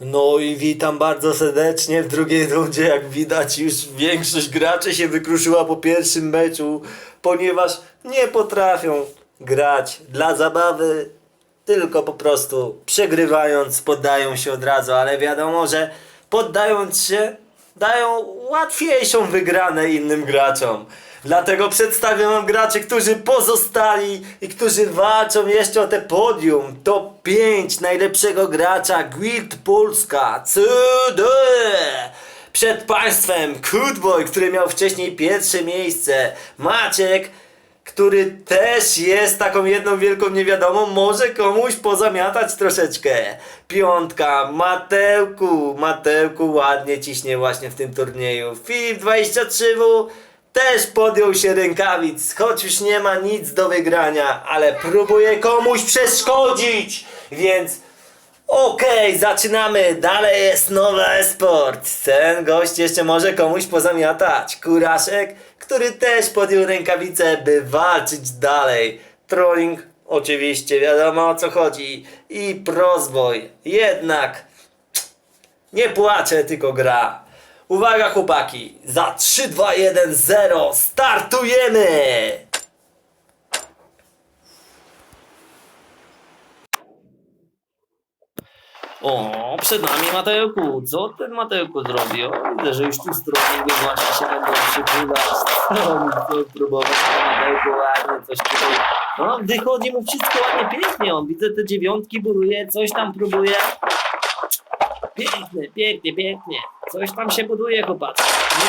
No i witam bardzo serdecznie w drugiej rundzie. Jak widać, już większość graczy się wykruszyła po pierwszym meczu, ponieważ nie potrafią grać dla zabawy, tylko po prostu przegrywając poddają się od razu, ale wiadomo, że poddając się dają łatwiejszą wygranę innym graczom. Dlatego przedstawiam wam graczy, którzy pozostali i którzy walczą jeszcze o te podium. Top 5 najlepszego gracza Guild Polska. CD! Przed państwem Kudboy, który miał wcześniej pierwsze miejsce. Maciek, który też jest taką jedną wielką niewiadomą, może komuś pozamiatać troszeczkę. Piątka, Matełku, Matełku ładnie ciśnie właśnie w tym turnieju. Filip 23W też podjął się rękawic, choć już nie ma nic do wygrania, ale próbuje komuś przeszkodzić, więc Okej, zaczynamy. Dalej jest nowa esport. Ten gość jeszcze może komuś pozamiatać. Kuraszek, który też podjął rękawice, by walczyć dalej. Trolling, oczywiście, wiadomo o co chodzi. I prozboj. Jednak nie płacze, tylko gra. Uwaga chłopaki, za 3, 2, 1, 0 startujemy! O, przed nami Matełku. Co ten Matełku zrobi? O, widzę, że już tu stronnicy właśnie się będą przypływać. Stronnik próbować Matełku ładnie coś tutaj. No, wychodzi mu wszystko ładnie, pięknie. On widzę te dziewiątki buduje, coś tam próbuje. Pięknie, pięknie, pięknie. Coś tam się buduje, chłopacy. Nie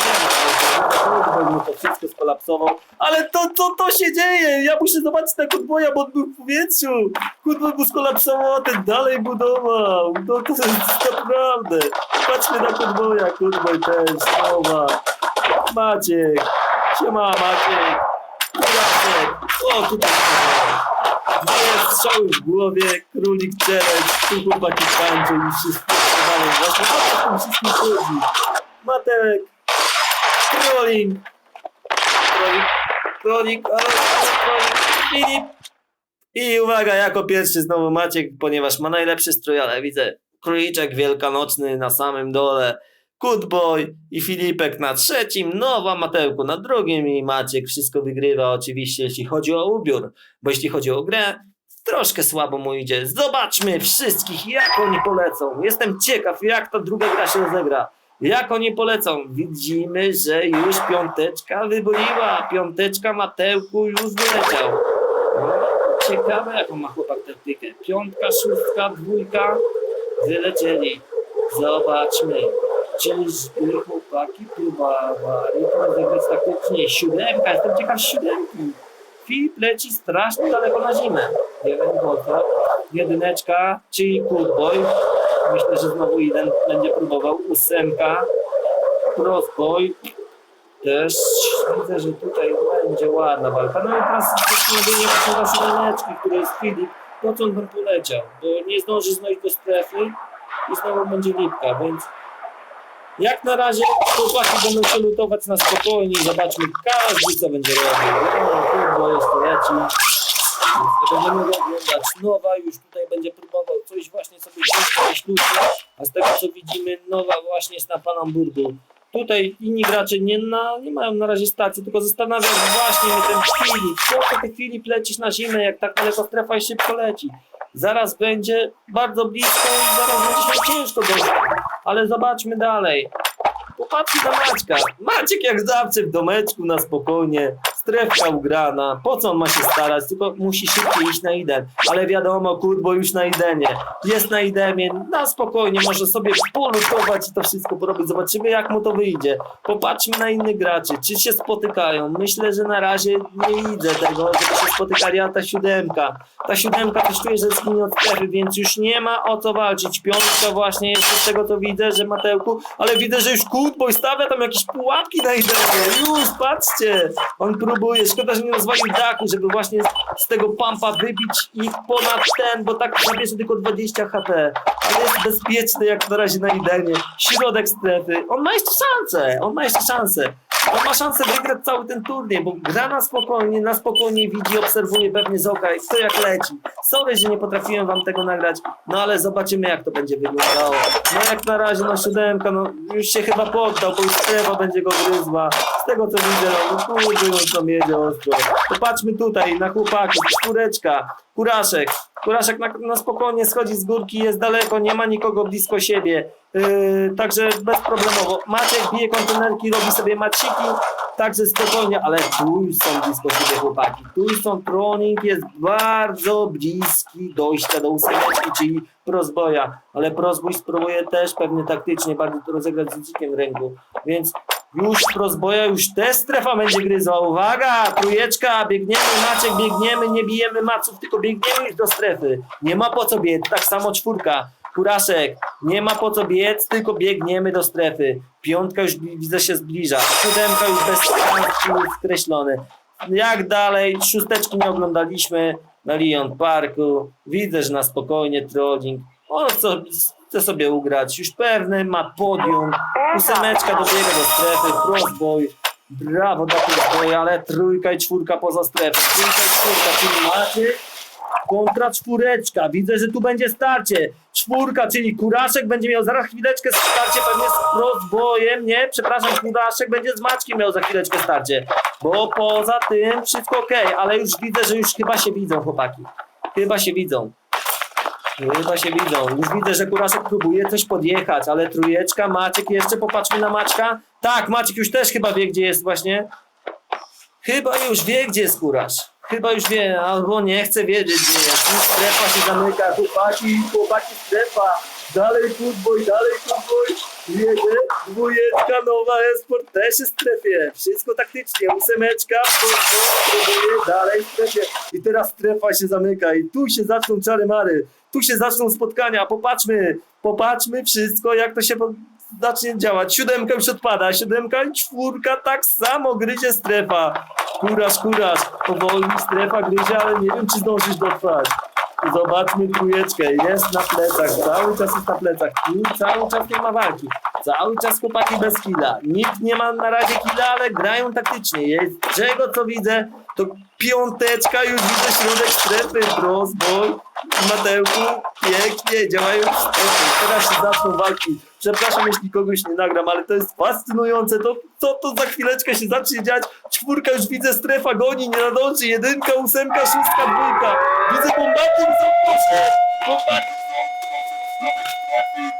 wiem, to wszystko skolapsował. Ale to, to, to się dzieje! Ja muszę zobaczyć na Kutboja, bo on był w powietrzu. Kutboj mu skolapsował, a ten dalej budował. No to jest naprawdę. Patrzmy na Kutboja, Kutboj też, słowa. Maciek. Siema, Maciek. Maciek. O, tutaj. Dwie strzały w głowie, królik challenge, tu chłopaki tańczą i wszystko królik, królik, ale królik, Filip. I uwaga, jako pierwszy znowu Maciek, ponieważ ma najlepszy strój, ale widzę króliczek wielkanocny na samym dole. Kutboy i Filipek na trzecim, Nowa Matełku na drugim i Maciek wszystko wygrywa oczywiście jeśli chodzi o ubiór, bo jeśli chodzi o grę, troszkę słabo mu idzie. Zobaczmy wszystkich jak oni polecą. Jestem ciekaw jak ta druga gra się rozegra. Jak oni polecą? Widzimy, że już piąteczka wyboiła. Piąteczka Matełku już wyleciał. No, Ciekawe jaką ma chłopak taktykę. Piątka, szóstka, dwójka wylecieli. Zobaczmy. Czyżby chłopaki próbowali rozegrać taktycznie? Siódemka, jestem ciekaw siódemki. Filip leci strasznie daleko na zimę. Jeden motor, jedyneczka, czyli Coolboy. Myślę, że znowu jeden będzie próbował. Ósemka, Crossboy. Też widzę, że tutaj będzie ładna walka. No i teraz zastanowienie naszej jedyneczki, który jest Filip. Po co on tam poleciał? Bo nie zdąży znaleźć do strefy i znowu będzie lipka, więc jak na razie chłopaki będą się lutować na spokojnie zobaczmy każdy co będzie robił. No, kurwa jeszcze leci. Będziemy go oglądać. Nowa już tutaj będzie próbował coś właśnie sobie wziąć luty, a z tego co widzimy Nowa właśnie jest na Panamburgu. Tutaj inni gracze nie, na, nie mają na razie stacji, tylko zastanawiam się właśnie mnie ten Filip. Po co ty Filip lecisz na zimę, jak tak daleko strefa i szybko leci? Zaraz będzie bardzo blisko i zaraz będzie się ciężko dojść. Ale zobaczmy dalej. Popatrzcie na Maćka. Maciek jak zawsze w domeczku na spokojnie. Strefka ugrana. Po co on ma się starać? Tylko musi szybciej iść na Iden. Ale wiadomo, kurbo już na Idenie. Jest na Idemie. Na spokojnie może sobie polutować i to wszystko porobić. Zobaczymy jak mu to wyjdzie. Popatrzmy na innych graczy. Czy się spotykają? Myślę, że na razie nie widzę tego, żeby się spotykali, a ta siódemka. Ta siódemka też czuje, że zginie od strefy, więc już nie ma o co walczyć. Piątka właśnie jest z tego co widzę, że Matełku, ale widzę, że już Kutboy stawia tam jakieś pułapki na Idemie. Już, patrzcie! On próbuje, szkoda, że nie rozwalił dachu, żeby właśnie z tego pampa wybić ich ponad ten, bo tak zabierze tylko 20 HP. Ale jest bezpieczny jak na razie na Idemie. Środek strefy. On ma jeszcze szansę, on ma jeszcze szansę. On ma szansę wygrać cały ten turniej, bo gra na spokojnie, na spokojnie widzi, obserwuje pewnie z oka, kto jak leci. Sorry, że nie potrafiłem wam tego nagrać, no ale zobaczymy jak to będzie wyglądało. No jak na razie na siódemka, no już się chyba poddał, bo już strefa będzie go gryzła. Z tego co widzę, no kurde, no tam jedzie ostro. Popatrzmy tutaj na chłopaków, czwóreczka, kuraszek. Kuraszek na, na spokojnie schodzi z górki, jest daleko, nie ma nikogo blisko siebie. Yy, także bezproblemowo. Maciek bije kontenerki, robi sobie maciki, także spokojnie, ale tu już są blisko siebie chłopaki. Tu już są troning, jest bardzo bliski dojścia do ósemeczki, czyli prozboja. Ale prozbój spróbuje też pewnie taktycznie bardziej to rozegrać z ludzikiem w ręku. Więc już prozboja, już też strefa będzie gryzła. Uwaga, trójeczka, biegniemy, Maciek, biegniemy, nie bijemy maców, tylko biegniemy już do strefy. Nie ma po co biec, tak samo czwórka. Kuraszek, nie ma po co biec, tylko biegniemy do strefy. Piątka już widzę się zbliża. Siódemka już bez szans skreślony. Jak dalej? Szósteczki nie oglądaliśmy na Lyon Parku. Widzę, że na spokojnie trolling. On chce, chce sobie ugrać. Już pewny ma podium. Ósemeczka dobiega do strefy. Crossboy. Brawo dla crossboya, ale trójka i czwórka poza strefą. Trójka i czwórka, czyli Maciek kontra czwóreczka. Widzę, że tu będzie starcie. Czwórka, czyli Kuraszek będzie miał zaraz chwileczkę starcie pewnie z Crossboyem, nie? Przepraszam, Kuraszek będzie z Maćkiem miał za chwileczkę starcie. Bo poza tym wszystko ok, ale już widzę, że już chyba się widzą chłopaki. Chyba się widzą. Chyba się widzą. Już widzę, że Kuraszek próbuje coś podjechać, ale trójeczka, Maciek jeszcze, popatrzmy na Maćka. Tak, Maciek już też chyba wie, gdzie jest właśnie. Chyba już wie, gdzie jest Kurasz. Chyba już wie, albo nie chce wiedzieć, gdzie jest. Już strefa się zamyka, chłopaki, chłopaki, strefa. Dalej footboy, dalej footboy. Jedzie, dwójeczka, nowa esport też jest w strefie. Wszystko taktycznie, ósemeczka, football, próbuje, dalej w strefie. I teraz strefa się zamyka i tu się zaczną czary mary. Tu się zaczną spotkania, popatrzmy, popatrzmy wszystko, jak to się po- zacznie działać. Siódemka już odpada, siódemka i czwórka tak samo gryzie strefa. Kurasz, kurasz, powoli strefa gryzie, ale nie wiem, czy zdążysz dotrwać. Zobaczmy trójeczkę, jest na plecach, cały czas jest na plecach, tu cały czas nie ma walki, cały czas chłopaki bez killa, nikt nie ma na razie killa, ale grają taktycznie, jest czego co widzę, to piąteczka, już widzę środek strefy, Brosboy, Matełku, pięknie, działają w strefie, teraz się zaczną walki, przepraszam jeśli kogoś nie nagram, ale to jest fascynujące, to co to za chwileczkę się zacznie dziać, czwórka już widzę, strefa goni, nie nadąży, jedynka, ósemka, szóstka, dwójka, widzę bombaty są poszły, bombaty i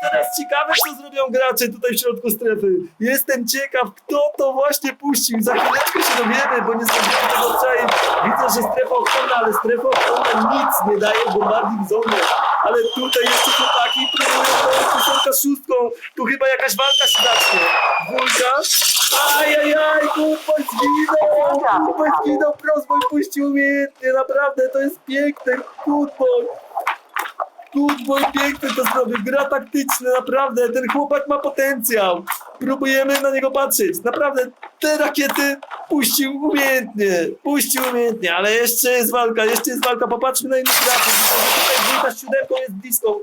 teraz ciekawe, co zrobią gracze tutaj w środku strefy. Jestem ciekaw, kto to właśnie puścił. Za chwileczkę się dowiemy, bo nie zdążyłem tego obczaić. Widzę, że strefa ochronna, ale strefa ochronna nic nie daje w bombarding zone. Ale tutaj jeszcze chłopaki próbują z szóstką. Tu chyba jakaś walka się zacznie. Dwójka. Ajajaj, kupoj zginął! Kupoj zginął, Prosboj puścił umiejętnie, naprawdę, to jest piękne, Football piękny to zrobił, gra taktyczna, naprawdę, ten chłopak ma potencjał. Próbujemy na niego patrzeć, naprawdę, te rakiety puścił umiejętnie, puścił umiejętnie, ale jeszcze jest walka, jeszcze jest walka, popatrzmy na widzę, że tutaj z siódemką jest blisko.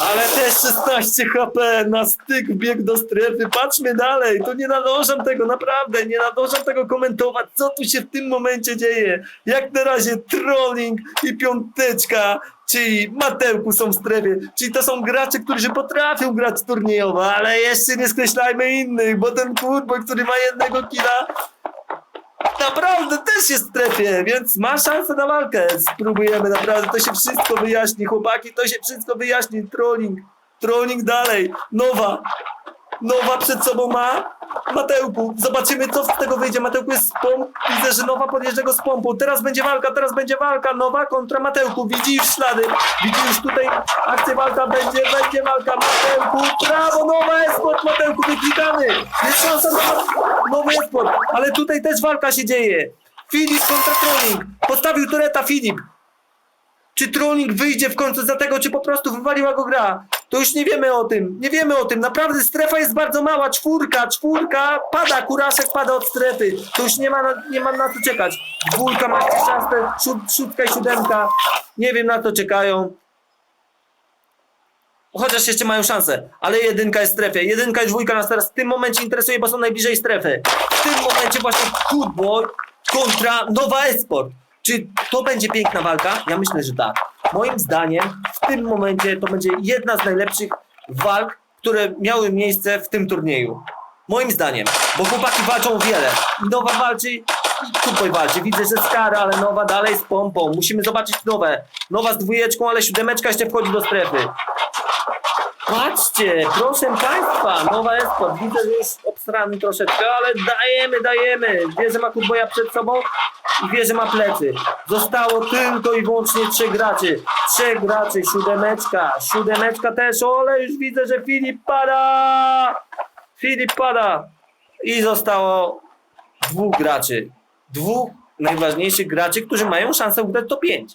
Ale też 16 HP na styk wbiegł do strefy. Patrzmy dalej. To nie nadążam tego, naprawdę. Nie nadążam tego komentować, co tu się w tym momencie dzieje. Jak na razie trolling i piąteczka, czyli Matełku są w strefie. Czyli to są gracze, którzy potrafią grać turniejowo, ale jeszcze nie skreślajmy innych, bo ten kurbo, który ma jednego killa, Naprawdę też jest w strefie, więc ma szansę na walkę. Spróbujemy, naprawdę, to się wszystko wyjaśni, chłopaki, to się wszystko wyjaśni. Trolling, trolling dalej. Nowa, nowa przed sobą ma Matełku. Zobaczymy, co z tego wyjdzie. Matełku jest z pomp. Widzę, że nowa podjeżdża go z pompą. Teraz będzie walka, teraz będzie walka. Nowa kontra Matełku. Widzi już ślady. Widzi już tutaj akcję walka. Będzie, będzie walka. Matełku. Brawo, nowa esport. Matełku, wyklikany. Jest szansa na nowy esport. Ale tutaj też walka się dzieje. Filip kontra Trolling. Postawił tureta Filip. Czy Trolling wyjdzie w końcu za tego, czy po prostu wywaliła go gra? To już nie wiemy o tym. Nie wiemy o tym. Naprawdę strefa jest bardzo mała. Czwórka, czwórka. Pada, kuraszek pada od strefy. To już nie ma na, nie mam na co czekać. Dwójka ma szansę. Szóstka i siódemka. Nie wiem na to czekają. Chociaż jeszcze mają szansę, ale jedynka jest w strefie. Jedynka i dwójka nas teraz w tym momencie interesuje, bo są najbliżej strefy. W tym momencie właśnie Football kontra Nowa Esport. Czy to będzie piękna walka? Ja myślę, że tak. Moim zdaniem w tym momencie to będzie jedna z najlepszych walk, które miały miejsce w tym turnieju. Moim zdaniem, bo chłopaki walczą wiele. Nowa walczy i Football walczy. Widzę, że Skar, ale Nowa dalej z pompą. Musimy zobaczyć Nowe. Nowa z dwójeczką, ale siódemeczka jeszcze wchodzi do strefy. Patrzcie, proszę Państwa, nowa Esport. Widzę, że jest obstrany troszeczkę, ale dajemy, dajemy. Wie, że ma Kutboja przed sobą i wie, że ma plecy. Zostało tylko i wyłącznie trzech graczy. Trzech graczy, siódemeczka. Siódemeczka też, ale już widzę, że Filip pada. Filip pada. I zostało dwóch graczy. Dwóch najważniejszych graczy, którzy mają szansę ugrać to 5.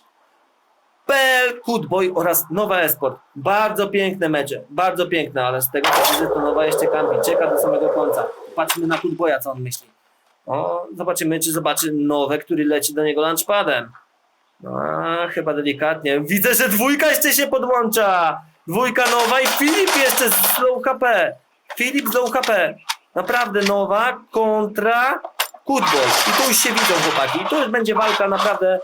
PL, Kutboy oraz Nowa Esport. Bardzo piękne mecze, bardzo piękne, ale z tego co widzę, to Nowa jeszcze kampi, czeka do samego końca. Patrzmy na Kutboya, co on myśli. O, zobaczymy, czy zobaczy Nowe, który leci do niego lunchpadem. A, chyba delikatnie. Widzę, że dwójka jeszcze się podłącza. Dwójka Nowa i Filip jeszcze z low HP. Filip z low HP. Naprawdę Nowa kontra Kutboy. I tu już się widzą chłopaki. I tu już będzie walka naprawdę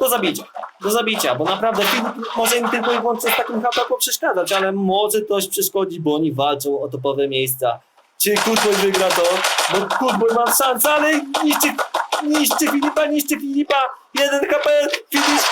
do zabicia. Do zabicia, bo naprawdę Filip może im tylko i wyłącznie z takim hataką przeszkadzać, ale może coś przeszkodzi, bo oni walczą o topowe miejsca. Czy Kutboy wygra to? Bo Kutboy ma szansę, ale niszczy, niszczy Filipa, niszczy Filipa. Jeden HP, Filip,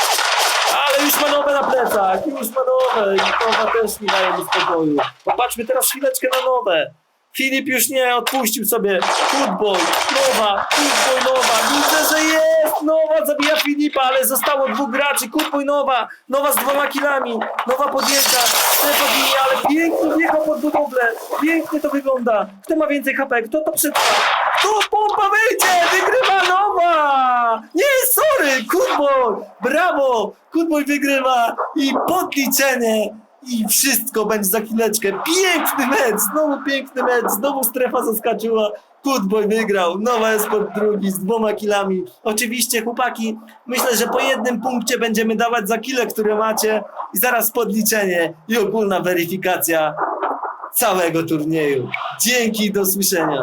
ale już ma nowe na plecach, już ma nowe i nowa też nie daje mu spokoju. Popatrzmy teraz chwileczkę na nowe. Filip już nie odpuścił sobie. Football, nowa, Football, nowa. Widzę, że jest! Nowa zabija Filipa, ale zostało dwóch graczy. Football, nowa, nowa z dwoma kilami. Nowa podjęta, strefa ginie, ale pięknie wjechał pod budowlę. Pięknie to wygląda. Kto ma więcej HP? Kto to przetrwa? Kto pompa wyjdzie? Wygrywa nowa! Nie, sorry, Football! Brawo! Football wygrywa i podliczenie. I wszystko będzie za chwileczkę. Piękny mecz, znowu piękny mecz, znowu strefa zaskoczyła. Footboy wygrał, Nowa Esport drugi z dwoma kilami. Oczywiście chłopaki, myślę, że po jednym punkcie będziemy dawać za kile, które macie i zaraz podliczenie i ogólna weryfikacja całego turnieju. Dzięki, do słyszenia.